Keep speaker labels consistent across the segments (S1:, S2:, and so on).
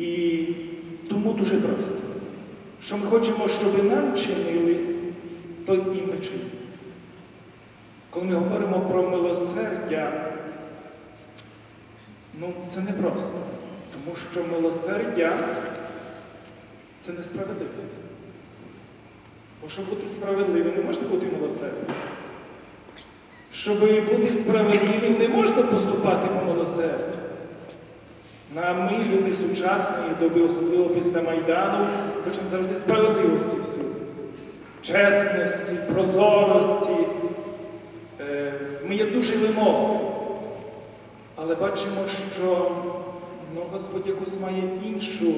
S1: І тому дуже просто. Що ми хочемо, щоб нам чинили, то і ми чинимо. Коли ми говоримо про милосердя, ну це не просто. Тому що милосердя це несправедливість. Бо щоб бути справедливим, не можна бути милосердним. Щоб бути справедливим, не можна поступати по милосердю. На ми, люди сучасної доби, особливо після Майдану, хочемо завжди справедливості всюди. Чесності, прозорості. Е, Ми є дуже вимогливі. Але бачимо, що ну, Господь якусь має іншу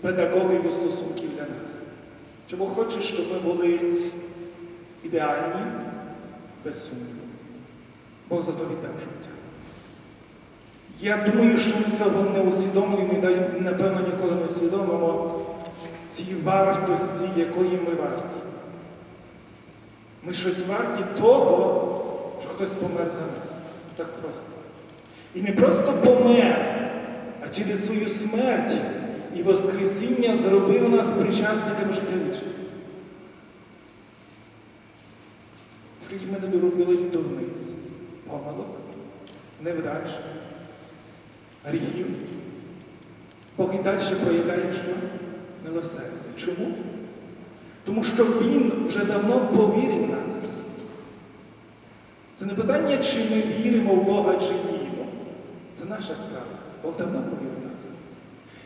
S1: педагогіку стосунків для нас. Чому хоче, щоб ми були ідеальні, без сумніву. Бог за то віддав життя. Я думаю, що ми цього не усвідомлюємо і напевно ніколи не усвідомимо цієї вартості, якої ми варті. Ми щось варті того, що хтось помер за нас. Так просто. І не просто помер, а через свою смерть і Воскресіння зробив нас причасниками життя вічного. Скільки ми не робили дурниць, помилок, невдач, гріхів. Бог і далі проявляє що? Милосердя. Чому? Тому що Він вже давно повірив нас. Це не питання, чи ми віримо в Бога, чи ні. Це наша справа. Бог давно повірив нас.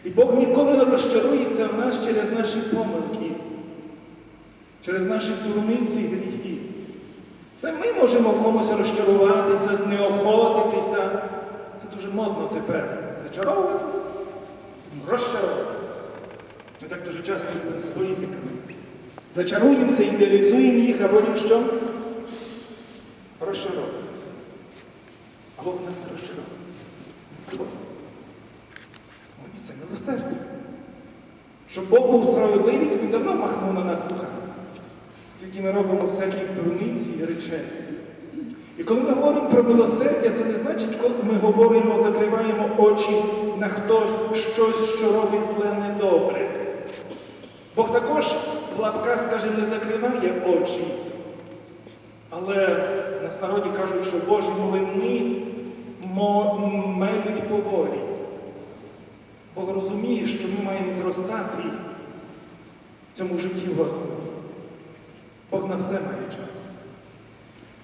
S1: І Бог ніколи не розчарується в нас через наші помилки, через наші дурниці і гріхи. Це ми можемо комусь розчаруватися, знеохотитися. Дуже модно тепер. Зачаровуватися, розчаровуватися. Ми так дуже часто з політиками. Зачаруємося, ідеалізуємо їх, а потім що? Розчаровуємося. А Бог нас не розчаровується. Це милосердя. Щоб Бог був справедливий, то він давно махнув на нас руками. Скільки ми робимо всякі дурниці і речей. Коли ми говоримо про милосердя, це не значить, коли ми говоримо, закриваємо очі на хтось щось, що робить зле недобре. Бог також в лапках, скаже, не закриває очі. Але на народі кажуть, що Божі млини мо- мелють поволі. Бог розуміє, що ми маємо зростати в цьому житті Господа. Бог на все має час.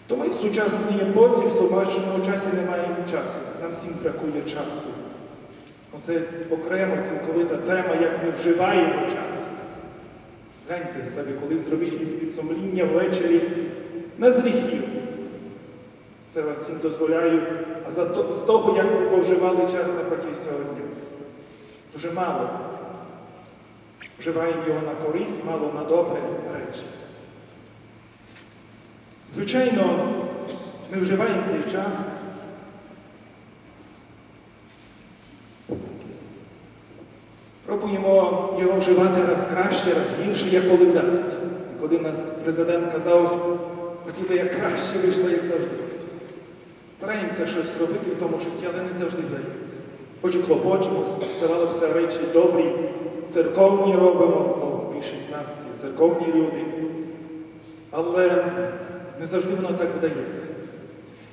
S1: То ми в сучасній епосі, в собачному часі не маємо часу. Нам всім бракує часу. Оце окрема цілковита тема, як ми вживаємо час. Гляньте собі, коли зробіть якісь підсумління ввечері не з гріхів. Це вам всім дозволяю, а за то, з того, як ви повживали час навпаки сьогодні. Дуже мало. Вживаємо його на користь, мало на добре речі. Звичайно, ми вживаємо цей час. Пробуємо його вживати раз краще, раз гірше, як коли вдасть. І коли нас президент казав, хотіли як краще, вийшло, як завжди. Стараємося щось робити в тому житті, але не завжди вдається. Хоч і клопочемось, здавалося речі добрі, церковні робимо, бо більшість з нас є церковні люди. Але не завжди воно так вдається.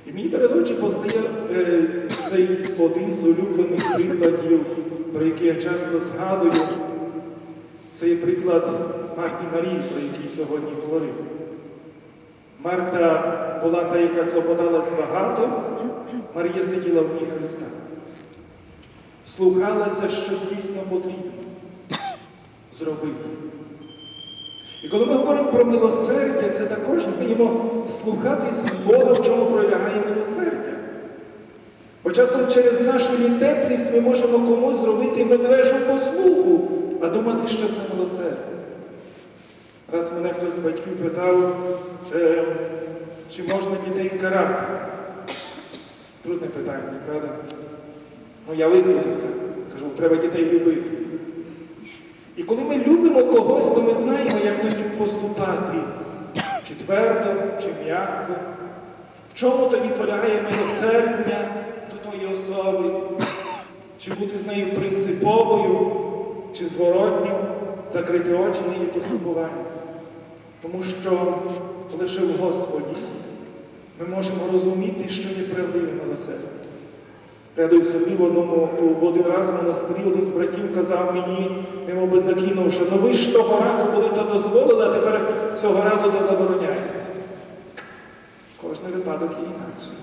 S1: І мені перед очі постає е, цей один з улюблених прикладів, про який я часто згадую. Це є приклад Марті Марії, про який сьогодні говорив. Марта була та, яка клопоталась багато, Марія сиділа в ній Христа. Слухалася, що дійсно потрібно зробити. І коли ми говоримо про милосердя, це також маємо слухатись Бога, в чому пролягає милосердя. Бо часом через нашу нетеплість ми можемо комусь зробити медвежу послугу, а думати, що це милосердя. Раз мене хтось з батьків питав, е, чи можна дітей карати. Трудне питання, правда? Ну я викрутився. Кажу, треба дітей любити. І коли ми любимо когось, то ми знаємо, як ним поступати. Чи твердо, чи м'яко. В чому тоді полягає милосердя до тої особи? Чи бути з нею принциповою, зворотньо закрити очі не є поступування. Тому що лише в Господі ми можемо розуміти, що є правдиве милосердя. Пригадую собі в одному один раз в монастирі один з братів казав мені, немов би закинувши, ну ви ж того разу були то дозволили, а тепер цього разу то забороняєте. Кожний випадок є інакший.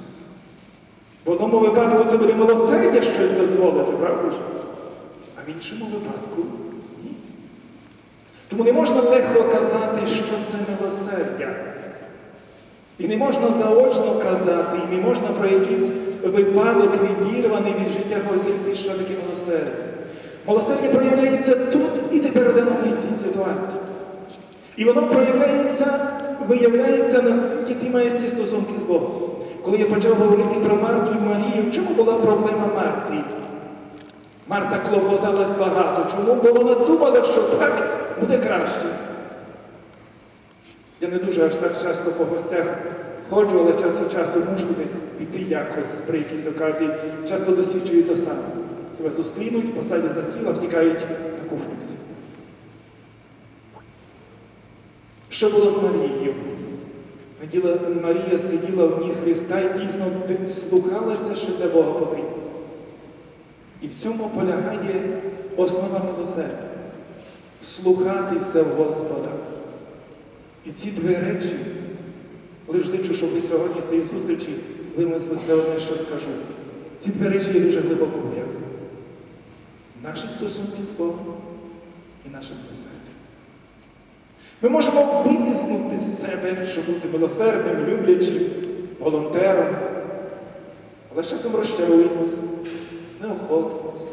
S1: В одному випадку це буде милосердя щось дозволити, правда ж? А в іншому випадку ні. Тому не можна легко казати, що це милосердя. І не можна заочно казати, і не можна про якийсь випадок відірваний від життя говорити, таке милосердя. Милосердя проявляється тут і тепер в даній цій ситуації. І воно проявляється, виявляється, наскільки ти маєш ці стосунки з Богом. Коли я почав говорити про Марту і Марію, в чому була проблема Марти? Марта клопоталась багато. Чому? Бо вона думала, що так буде краще. Я не дуже аж так часто по гостях ходжу, але час від часу мушу десь піти якось при якійсь оказії. Часто досвідчую те саме. Тебе зустрінуть, посадять за стіл, а втікають на кухню всі. Що було з Марією? Марія сиділа в ній Христа і дійсно слухалася, що для Бога потрібно. І в цьому полягає основа милосердя. Слухатися Господа. І ці дві речі, лиш зичу, щоб ви сьогодні цієї зустрічі винесли це одне, що скажу. Ці дві речі є дуже глибоко пов'язані. Наші стосунки з Богом і наше милосердя. Ми можемо витиснути з себе, щоб бути милосердним, люблячим, волонтером, але часом розчаруємося, знеохотимося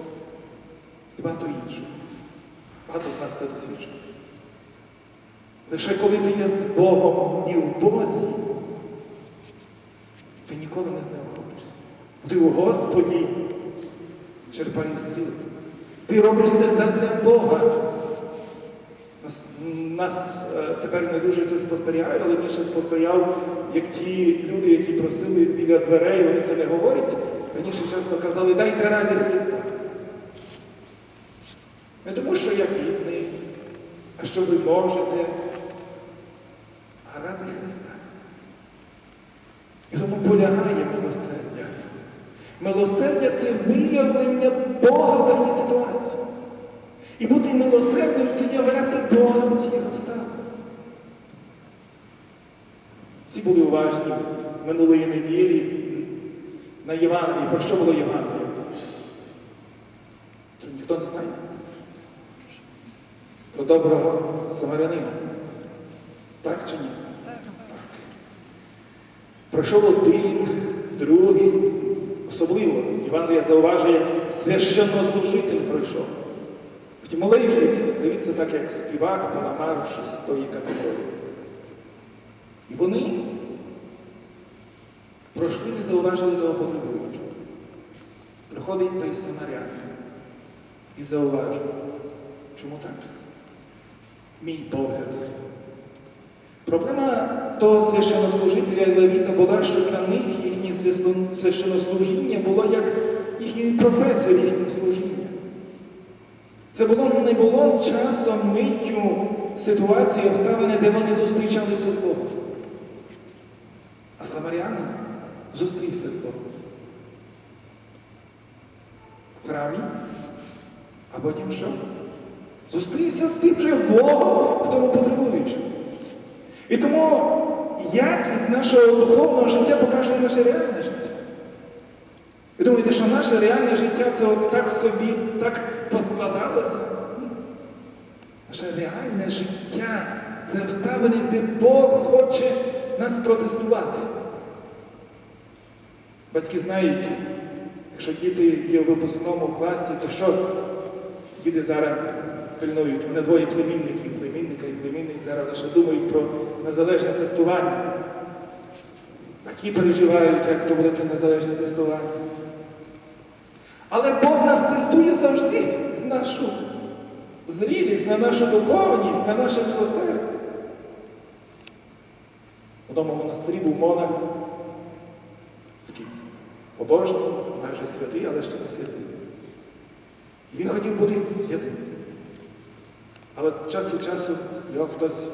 S1: і багато іншого. Багато з нас це досвідчено. Лише коли ти є з Богом і в Бозі, ти ніколи не знеохотишся. Ти у Господі черпаєш сили. Ти робиш це задля Бога. Нас, нас е, тепер не дуже це спостерігаю, але раніше спостерігав, як ті люди, які просили біля дверей, вони це не говорять, раніше часто казали, дайте ради Христа. Не тому, що я бідний, а що ви можете, а ради полягає милосердя. Милосердя це виявлення Бога в даній ситуації. І бути милосердним це являти Бога в цих обставинах. Всі були уважні минулої неділі на Євангелії. Про що було Євангеліє? Ніхто не знає. Про доброго самарянина. Так чи ні? Пройшов один, другий, особливо Євангелія зауважує, священнослужитель пройшов. Потім левіт, левіт це так як співак, щось з тої категорії. І вони пройшли, не зауважили того потребуючого. Приходить той самарянин і зауважує. Чому так? Мій погляд. Проблема того священнослужителя і левіта була, що для них їхнє священнослужіння було як їхньою професією, їхнім служінням. Це було не було часом миттю ситуації, обставини, де вони зустрічалися з Богом. А самарянин зустрівся з Богом. В храмі, а потім що? Зустрівся з тим же Богом, в тому потребуючи. І тому якість нашого духовного життя покаже наше реальне життя. Ви думаєте, що наше реальне життя це от так собі, так поскладалося? Наше реальне життя це обставини, де Бог хоче нас протестувати. Батьки знають, якщо діти є в випускному класі, то що діти зараз пильнують? У мене двоє племінників, племінника і племінник зараз лише думають про незалежне тестування. Такі переживають, як то буде те незалежне тестування. Але Бог нас тестує завжди нашу зрілість, на нашу духовність, на наше милосердя. В одному монастирі був монах, такий побожний, майже святий, але ще не святий. І він хотів бути святим. Але час від часу його хтось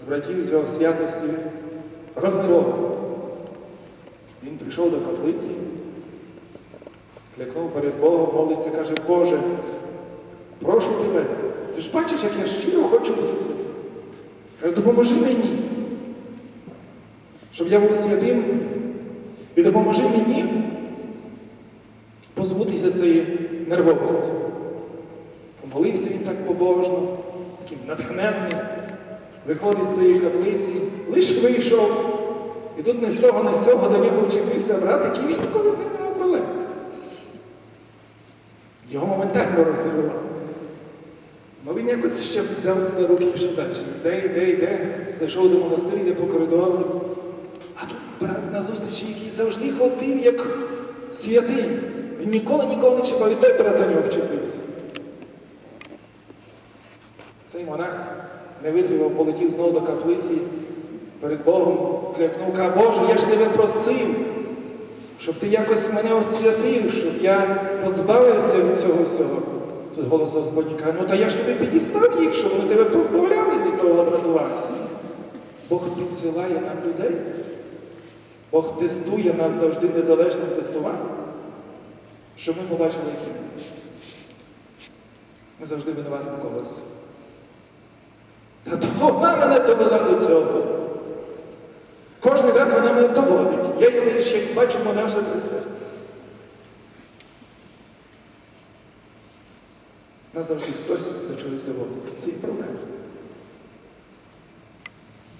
S1: з братів з його святості рознервував. Він прийшов до каплиці, клякнув перед Богом, молиться, каже, Боже, прошу тебе, ти ж бачиш, як я щиро хочу бути святим. Каже, допоможи мені, щоб я був святим, і допоможи мені позбутися цієї нервовості. Помолився він так побожно, таким натхненним, виходить з тієї каплиці, лиш вийшов, і тут не з того, не з цього до нього вчепився брат, який він ніколи з ним не мав проблем. Його моментально рознервував. Ну він якось ще взяв себе руки і пішов далі. Йде, йде, йде, зайшов до монастиря, йде по коридору. А тут брат на зустрічі, який завжди ходив як святий. Він ніколи нікого не чіпав, і той брат до нього вчепився. Цей монах не витримав, полетів знову до каплиці, перед Богом клякнув, каже, Боже, я ж тебе просив, щоб ти якось мене освятив, щоб я позбавився від цього всього. Тут голос Господній каже, ну та я ж тобі підістав їх, щоб вони тебе позбавляли від того дратування. Бог підсилає нам людей. Бог тестує нас завжди незалежним тестуванням, щоб ми побачили, які. Ми завжди винуватимо когось. Вона мене довела до цього. Кожен раз вона мене доводить. Я її лише як бачу, вона вже трясе. Нас завжди хтось до чогось доводить. Це і проблема.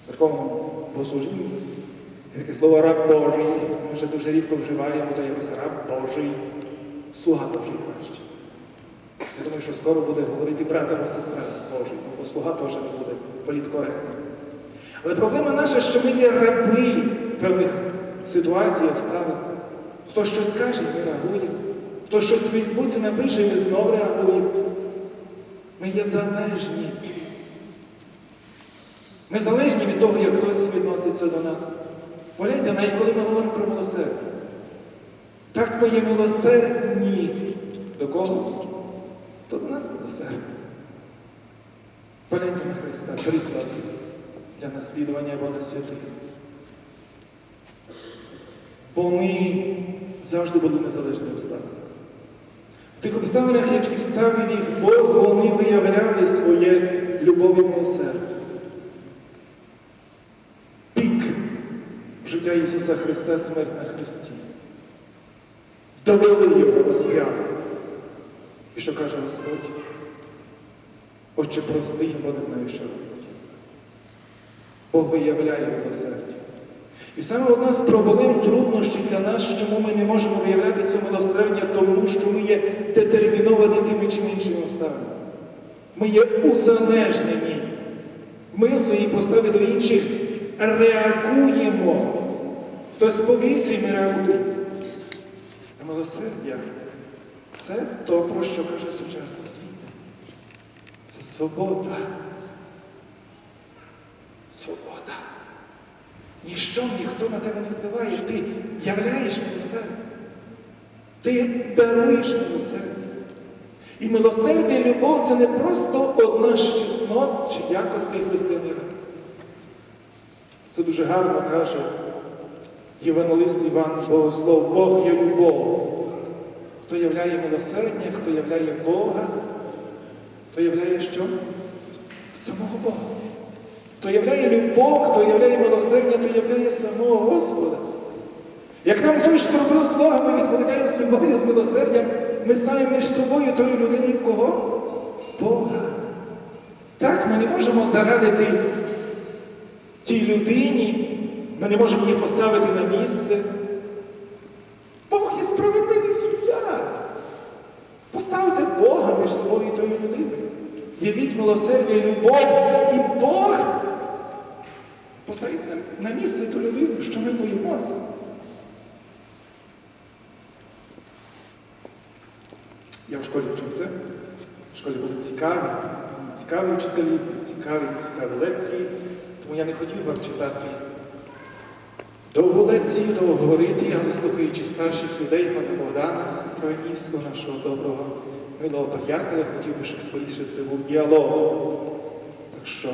S1: В церковному послужінні є таке слово раб Божий. Ми вже дуже рідко вживаємо, то якось раб Божий, слуга Божий краще. Я думаю, що скоро буде говорити брат або сестра Божий, бо слуга теж не буде політкоректно. Але проблема наша, що ми є раби певних ситуацій, обставин. Хто щось каже, ми реагуємо. Хто щось в Фейсбуці напише, ми знову реагуємо. Ми є залежні. Ми залежні від того, як хтось відноситься до нас. Погляньте, навіть коли ми говоримо про милосердя. Так ми є милосердні. До кого? То до нас. Погляньте на Христа, приклад для наслідування або на святих. Бо завжди були незалежні обставини. В тих обставинах, які ставив їх Бог, вони виявляли своє любов і милосердя. Пік життя Ісуса Христа смерть на Христі. Довели його до свята. І що каже Господь? Отче, прости їм, бо не знаю, що робити. Бог виявляє милосердя. І саме одна з проблем труднощів для нас, чому ми не можемо виявляти це милосердя, тому що ми є детерміновані тими чи іншими обставинами. Ми є узалежнені. Ми в своїй поставі до інших реагуємо. Хтось повівся і реагуємо. А милосердя це то, про що каже сучасний світ. Це свобода. Свобода. Ніщо, ніхто на тебе не впливає. Ти являєш милосердя. Ти даруєш милосердя. І милосердя і любов це не просто одна з чеснот чи якостей християнина. Це дуже гарно каже Євангелист Іван Богослов. Бог є любов. Хто являє милосердя, хто являє Бога, то являє що? Самого Бога. Хто являє любов, хто являє милосердя, то являє самого Господа. Як нам хтось зробив слова, ми відповідаємо з любов'ю, з милосердям, ми ставимо між собою тою людиною кого? Бога. Так, ми не можемо зарадити тій людині, ми не можемо її поставити на місце. Бог є справедливий Поставте Бога між собою і тою людиною. Явіть милосердя і любов, і Бог поставить на місце ту людину, що ми боїмося. Я в школі вчився. В школі були цікаві, цікаві вчителі, цікаві, цікаві лекції. Тому я не хотів вам читати довгу лекцію, довго говорити, але слухаючи старших людей, пана Богдана Троянівського, нашого доброго милого приятеля, хотів би, щоб скоріше це був діалог. Так що,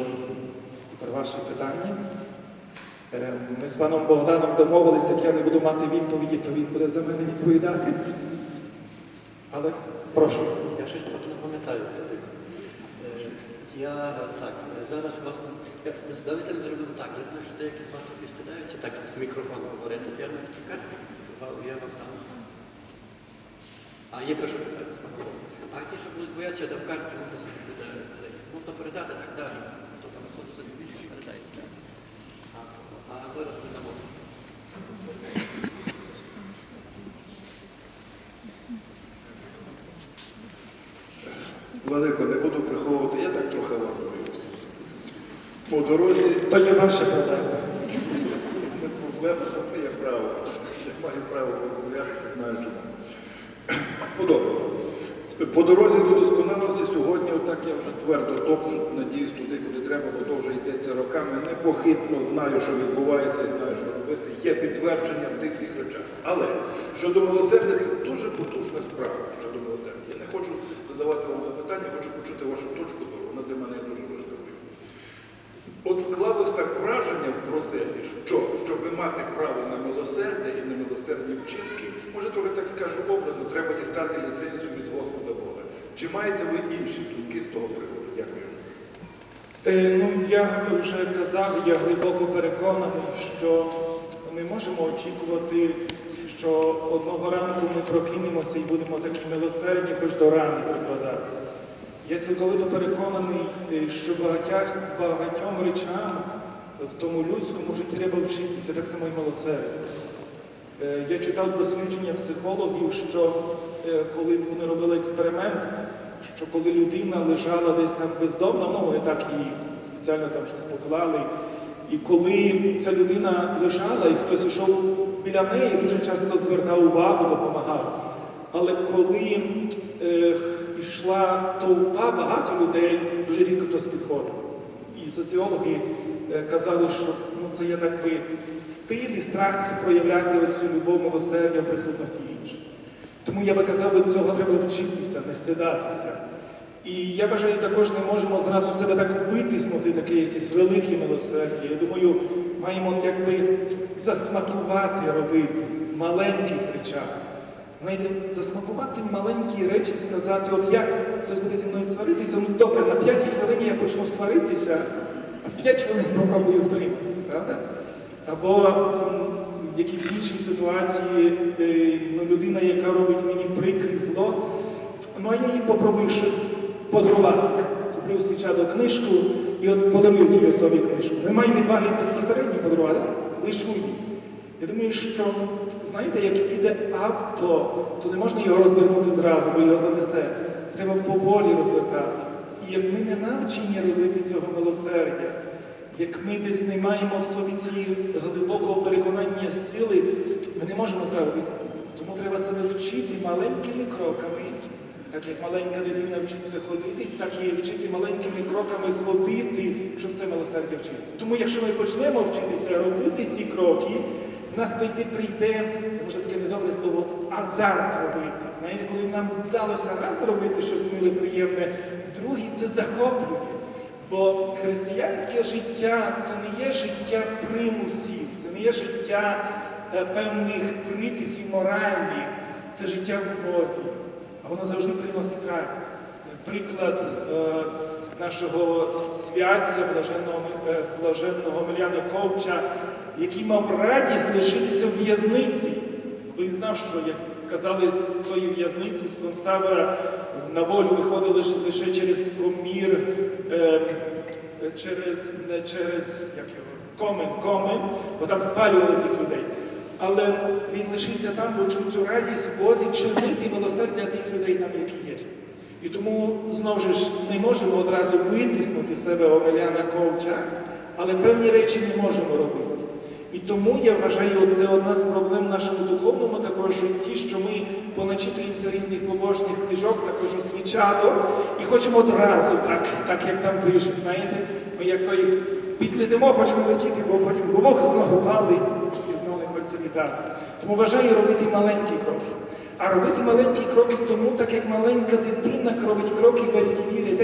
S1: тепер ваше питання. Е, Ми з паном Богданом домовилися, як я не буду мати відповіді, то він буде за мене відповідати. Але прошу.
S2: Я щось трохи не пам'ятаю. Е, Я так, е, зараз я, давайте ми зробимо так. Я знаю, що деякі з вас трохи стидаються так мікрофон говорити. Я на я вам дам. А є перше питання. А ті, що будуть боятися, там карти можна буде це, можна передати так далі. Хто там хоче собі більше передайте. А, зараз не дамо.
S3: Владико, не буду приховувати, я так трохи вас боюся. По дорозі
S1: То є ваше питання.
S3: не проблема, то моє право. Я маю право розмовлятися, знаю чому. Подобно. По дорозі до досконалості сьогодні, отак я вже твердо топчу, надіюсь, туди, куди треба, бо то вже йдеться роками. Непохитно знаю, що відбувається і знаю, що робити. Є підтвердження в тих всіх речах. Але щодо милосердя, це дуже потужна справа щодо милосердя. Я не хочу задавати вам запитання, хочу почути вашу точку зору. Вона для мене дуже важливою. От склалось так враження в процесі, що щоб мати право на милосердя і на милосердні вчинки, може трохи так скажу образно, треба дістати ліцензію від Господа. Чи маєте ви інші думки з того приводу? Дякую.
S1: Е, Ну, я вже казав, я глибоко переконаний, що ми можемо очікувати, що одного ранку ми прокинемося і будемо такі милосердні, хоч до рани прикладати. Я цілковито переконаний, е, що багатьох, багатьом речам в тому людському житті треба вчитися, так само і милосердя. Е, Я читав дослідження психологів, що е, коли вони робили експеримент, що коли людина лежала десь там бездомно, ну вони так її спеціально там щось поклали, і коли ця людина лежала і хтось йшов біля неї, дуже часто звертав увагу, допомагав. Але коли е, йшла товпа, багато людей, дуже рідко хтось підходив. І соціологи казали, що ну, це є так би стиль і страх проявляти оцю любов милосердя в присутності інших. Тому я би казав, від цього треба вчитися, не стидатися. І я вважаю, також не можемо зразу себе так витиснути, таке якесь велике милосердя. Я думаю, маємо якби засмакувати робити в маленьких речах. Знаєте, засмакувати маленькі речі, сказати, от як хтось буде зі мною сваритися, ну добре, на п'ятій хвилині я почну сваритися, п'ять хвилин попробую втриматися, правда? Або в якійсь іншій ситуації е, ну, людина, яка робить мені прикре зло, ну а я їй попробую щось подарувати. Куплю свічадо книжку і от подарую тій особі книжку. Немає відваги безпосередньо подарувати, лишу їй. Я думаю, що знаєте, як іде авто, то не можна його розвернути зразу, бо його занесе. Треба поволі розвертати. І як ми не навчені робити цього милосердя, як ми десь не маємо в собі цієї глибокого переконання сили, ми не можемо зробити це. Тому треба себе вчити маленькими кроками. Так як маленька дитина вчиться ходитись, так і вчити маленькими кроками ходити, щоб це милосердя вчити. Тому якщо ми почнемо вчитися робити ці кроки, в нас тоді прийде, може таке недобре слово, азарт робити. Знаєте, коли нам вдалося раз робити щось миле, приємне, другий це захоплює. Бо християнське життя це не є життя примусів, це не є життя е, певних приписів моральних, це життя в Бозі. А воно завжди приносить радість. Приклад е, нашого святця, блаженного, е, блаженного Миляна Ковча, який мав радість лишитися в в'язниці. Бо він знав, що, як казали, з тої в'язниці, з концтабора на волю виходили лише, через комір, е, через, не через як його, комен, комен, бо там спалювали тих людей. Але він лишився там, бо чув цю радість Бозі чинити милосердя тих людей там, які є. І тому знову ж не можемо одразу витиснути себе Омеляна Ковча, але певні речі не можемо робити. І тому я вважаю, це одна з проблем в нашому духовному також житті, що ми поначитуємося різних побожних книжок, також свічado, і хочемо одразу, так, так як там пише, знаєте, ми як то їх підлетимо, хочемо летіти, бо потім Бог знову палить і знову хочеться літати. Тому вважаю робити маленькі кроки. а робити маленькі кроки тому, так як маленька дитина робить кроки батьки віри.